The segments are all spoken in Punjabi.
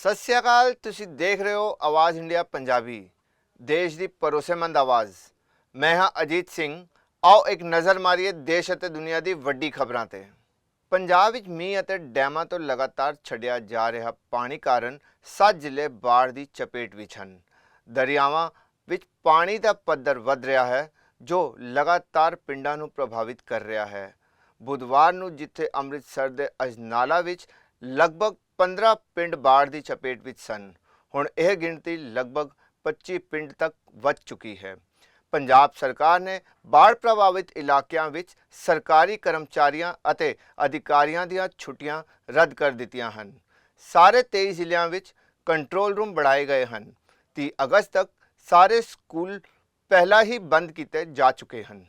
ਸਤਿ ਸ਼੍ਰੀ ਅਕਾਲ, ਤੁਸੀਂ ਦੇਖ ਰਹੇ ਹੋ ਆਵਾਜ਼ ਇੰਡੀਆ ਪੰਜਾਬੀ, ਦੇਸ਼ ਦੀ ਭਰੋਸੇਮੰਦ ਆਵਾਜ਼। ਮੈਂ ਹਾਂ ਅਜੀਤ ਸਿੰਘ। ਆਓ ਇੱਕ ਨਜ਼ਰ ਮਾਰੀਏ ਦੇਸ਼ ਅਤੇ ਦੁਨੀਆ ਦੀ ਵੱਡੀ ਖਬਰਾਂ ਤੇ। ਪੰਜਾਬ ਵਿੱਚ ਮੀਂਹ ਅਤੇ ਡੈਮਾਂ ਤੋਂ ਲਗਾਤਾਰ ਛੱਡਿਆ ਜਾ ਰਿਹਾ ਪਾਣੀ ਕਾਰਨ ਸੱਤ ਜ਼ਿਲ੍ਹੇ ਬਾੜ ਦੀ ਚਪੇਟ ਵਿੱਚ ਹਨ। ਦਰਿਆਵਾਂ ਵਿੱਚ ਪਾਣੀ ਦਾ ਪੱਧਰ ਵੱਧ ਰਿਹਾ ਹੈ, ਜੋ ਲਗਾਤਾਰ ਪਿੰਡਾਂ ਨੂੰ ਪ੍ਰਭਾਵਿਤ ਕਰ ਰਿਹਾ ਹੈ। ਬੁੱਧਵਾਰ ਨੂੰ ਜਿੱਥੇ ਅੰਮ੍ਰਿਤਸਰ ਦੇ ਅਜਨਾਲਾ ਵਿੱਚ ਲਗਭਗ 15 ਪਿੰਡ ਬਾੜ ਦੀ ਚਪੇਟ ਵਿੱਚ ਸਨ। ਹੁਣ ਇਹ ਗਿਣਤੀ ਲਗਭਗ 25 ਪਿੰਡ ਤੱਕ ਵੱਧ ਚੁੱਕੀ ਹੈ। ਪੰਜਾਬ ਸਰਕਾਰ ਨੇ ਬਾੜ ਪ੍ਰਭਾਵਿਤ ਇਲਾਕਿਆਂ ਵਿੱਚ ਸਰਕਾਰੀ ਕਰਮਚਾਰੀਆਂ ਅਤੇ ਅਧਿਕਾਰੀਆਂ ਦੀਆਂ ਛੁੱਟੀਆਂ ਰੱਦ ਕਰ ਦਿੱਤੀਆਂ ਹਨ। ਸਾਰੇ 23 ਜ਼ਿਲ੍ਹਿਆਂ ਵਿੱਚ ਕੰਟਰੋਲ ਰੂਮ ਬਣਾਏ ਗਏ ਹਨ। 30 ਅਗਸਤ ਤੱਕ ਸਾਰੇ ਸਕੂਲ ਪਹਿਲਾਂ ਹੀ ਬੰਦ ਕੀਤੇ ਜਾ ਚੁੱਕੇ ਹਨ।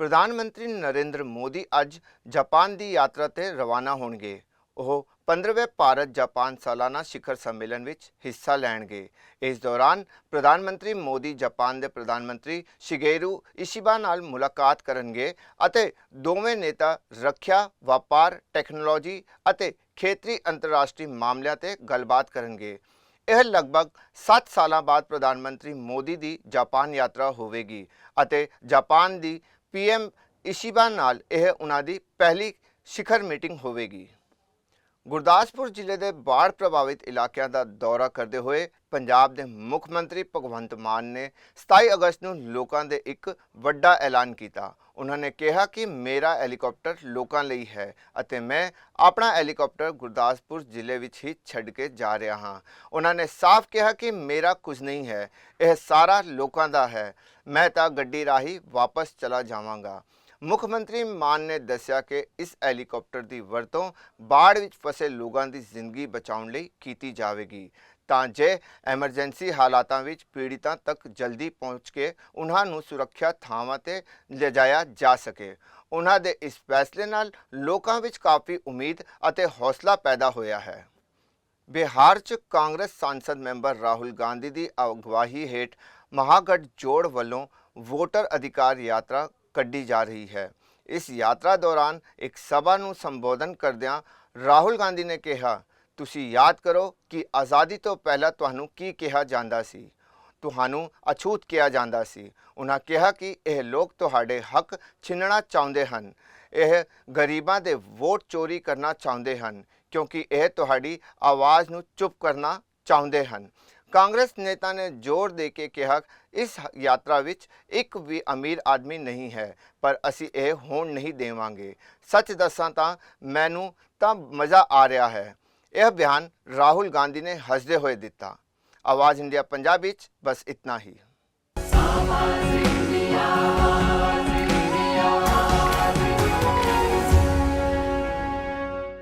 ਪ੍ਰਧਾਨ ਮੰਤਰੀ ਨਰਿੰਦਰ ਮੋਦੀ ਅੱਜ ਜਾਪਾਨ ਦੀ ਯਾਤਰਾ ਤੇ ਰਵਾਨਾ ਹੋਣਗੇ। ਉਹ 15ਵੇਂ ਭਾਰਤ ਜਾਪਾਨ ਸਾਲਾਨਾ ਸਿਖਰ ਸੰਮੇਲਨ ਵਿੱਚ ਹਿੱਸਾ ਲੈਣਗੇ। ਇਸ ਦੌਰਾਨ ਪ੍ਰਧਾਨ ਮੰਤਰੀ ਮੋਦੀ ਜਾਪਾਨ ਦੇ ਪ੍ਰਧਾਨ ਮੰਤਰੀ ਸ਼ਿਗੇਰੂ ਇਸ਼ਿਬਾ ਨਾਲ ਮੁਲਾਕਾਤ ਕਰਨਗੇ ਅਤੇ ਦੋਵੇਂ ਨੇਤਾ ਰੱਖਿਆ, ਵਪਾਰ, ਟੈਕਨੋਲੋਜੀ ਅਤੇ ਖੇਤਰੀ ਅੰਤਰਰਾਸ਼ਟਰੀ ਮਾਮਲਿਆਂ ਤੇ ਗੱਲਬਾਤ ਕਰਨਗੇ। ਇਹ ਲਗਭਗ 7 ਸਾਲਾਂ ਬਾਅਦ ਪ੍ਰਧਾਨ ਮੰਤਰੀ ਮੋਦੀ ਦੀ ਜਾਪਾਨ ਯਾਤਰਾ ਹੋਵੇਗੀ ਅਤੇ ਜਾਪਾਨ ਦੀ ਪੀਐਮ ਇਸ਼ਿਬਾ ਨਾਲ ਇਹ ਉਹਨਾਂ ਦੀ ਪਹਿਲੀ ਸਿਖਰ ਮੀਟਿੰਗ ਹੋਵੇਗੀ। ਗੁਰਦਾਸਪੁਰ ਜ਼ਿਲ੍ਹੇ ਦੇ ਬਾੜ ਪ੍ਰਭਾਵਿਤ ਇਲਾਕਿਆਂ ਦਾ ਦੌਰਾ ਕਰਦੇ ਹੋਏ ਪੰਜਾਬ ਦੇ ਮੁੱਖ ਮੰਤਰੀ ਭਗਵੰਤ ਮਾਨ ਨੇ 27 ਅਗਸਤ ਨੂੰ ਲੋਕਾਂ ਦੇ ਇੱਕ ਵੱਡਾ ਐਲਾਨ ਕੀਤਾ। ਉਹਨਾਂ ਨੇ ਕਿਹਾ ਕਿ ਮੇਰਾ ਹੈਲੀਕਾਪਟਰ ਲੋਕਾਂ ਲਈ ਹੈ ਅਤੇ ਮੈਂ ਆਪਣਾ ਹੈਲੀਕਾਪਟਰ ਗੁਰਦਾਸਪੁਰ ਜ਼ਿਲ੍ਹੇ ਵਿੱਚ ਹੀ ਛੱਡ ਕੇ ਜਾ ਰਿਹਾ ਹਾਂ। ਉਹਨਾਂ ਨੇ ਸਾਫ਼ ਕਿਹਾ ਕਿ ਮੇਰਾ ਕੁਝ ਨਹੀਂ ਹੈ, ਇਹ ਸਾਰਾ ਲੋਕਾਂ ਦਾ ਹੈ। ਮੈਂ ਤਾਂ ਗੱਡੀ ਰਾਹੀਂ ਵਾਪਸ ਚਲਾ ਜਾਵਾਂਗਾ। ਮੁੱਖ ਮੰਤਰੀ ਮਾਨ ਨੇ ਦੱਸਿਆ ਕਿ ਇਸ ਹੈਲੀਕਾਪਟਰ ਦੀ ਵਰਤੋਂ ਬਾੜ ਵਿੱਚ ਫਸੇ ਲੋਕਾਂ ਦੀ ਜ਼ਿੰਦਗੀ ਬਚਾਉਣ ਲਈ ਕੀਤੀ ਜਾਵੇਗੀ। ਤਾਂ ਜੇ ਐਮਰਜੈਂਸੀ ਹਾਲਾਤਾਂ ਵਿੱਚ ਪੀੜਿਤਾਂ ਤੱਕ ਜਲਦੀ ਪਹੁੰਚ ਕੇ ਉਹਨਾਂ ਨੂੰ ਸੁਰੱਖਿਆ ਥਾਵਾਂ ਤੇ ਲਿਜਾਇਆ ਜਾ ਸਕੇ ਉਹਨਾਂ ਦੇ ਇਸ ਫੈਸਲੇ ਨਾਲ ਲੋਕਾਂ ਵਿੱਚ ਕਾਫੀ ਉਮੀਦ ਅਤੇ ਹੌਸਲਾ ਪੈਦਾ ਹੋਇਆ ਹੈ। ਬਿਹਾਰ 'ਚ ਕਾਂਗਰਸ ਸੰਸਦ ਮੈਂਬਰ ਰਾਹੁਲ ਗਾਂਧੀ ਦੀ ਅਗਵਾਈ ਹੇਠ ਮਹਾਗਠਜੋੜ ਵੱਲੋਂ ਵੋਟਰ ਅਧਿਕਾਰ ਯਾਤਰਾ ਕੱਢੀ ਜਾ ਰਹੀ ਹੈ। ਇਸ ਯਾਤਰਾ ਦੌਰਾਨ ਇੱਕ ਸਭਾ ਨੂੰ ਸੰਬੋਧਨ ਕਰਦਿਆਂ ਰਾਹੁਲ ਗਾਂਧੀ ਨੇ ਕਿਹਾ, ਤੁਸੀਂ ਯਾਦ ਕਰੋ ਕਿ ਆਜ਼ਾਦੀ ਤੋਂ ਪਹਿਲਾਂ ਤੁਹਾਨੂੰ ਕੀ ਕਿਹਾ ਜਾਂਦਾ ਸੀ? ਤੁਹਾਨੂੰ ਅਛੂਤ ਕਿਹਾ ਜਾਂਦਾ ਸੀ। ਉਹਨਾਂ ਕਿਹਾ ਕਿ ਇਹ ਲੋਕ ਤੁਹਾਡੇ ਹੱਕ ਛਿਨਣਾ ਚਾਹੁੰਦੇ ਹਨ। ਇਹ ਗਰੀਬਾਂ ਦੇ ਵੋਟ ਚੋਰੀ ਕਰਨਾ ਚਾਹੁੰਦੇ ਹਨ, ਕਿਉਂਕਿ ਇਹ ਤੁਹਾਡੀ ਆਵਾਜ਼ ਨੂੰ ਚੁੱਪ ਕਰਨਾ ਚਾਹੁੰਦੇ ਹਨ। ਕਾਂਗਰਸ ਨੇਤਾ ਨੇ ਜ਼ੋਰ ਦੇ ਕੇ ਕਿਹਾ, ਇਸ ਯਾਤਰਾ ਵਿੱਚ ਇੱਕ ਵੀ ਅਮੀਰ ਆਦਮੀ ਨਹੀਂ ਹੈ, ਪਰ ਅਸੀਂ ਇਹ ਹੋਣ ਨਹੀਂ ਦੇਵਾਂਗੇ। ਸੱਚ ਦੱਸਾਂ ਤਾਂ ਮੈਨੂੰ ਤਾਂ ਮਜ਼ਾ ਆ ਰਿਹਾ ਹੈ। ਇਹ ਬਿਆਨ ਰਾਹੁਲ ਗਾਂਧੀ ਨੇ ਹੱਸਦੇ ਹੋਏ ਦਿੱਤਾ। ਆਵਾਜ਼ ਇੰਡੀਆ ਪੰਜਾਬ ਵਿੱਚ, ਬਸ ਇਤਨਾ ਹੀ।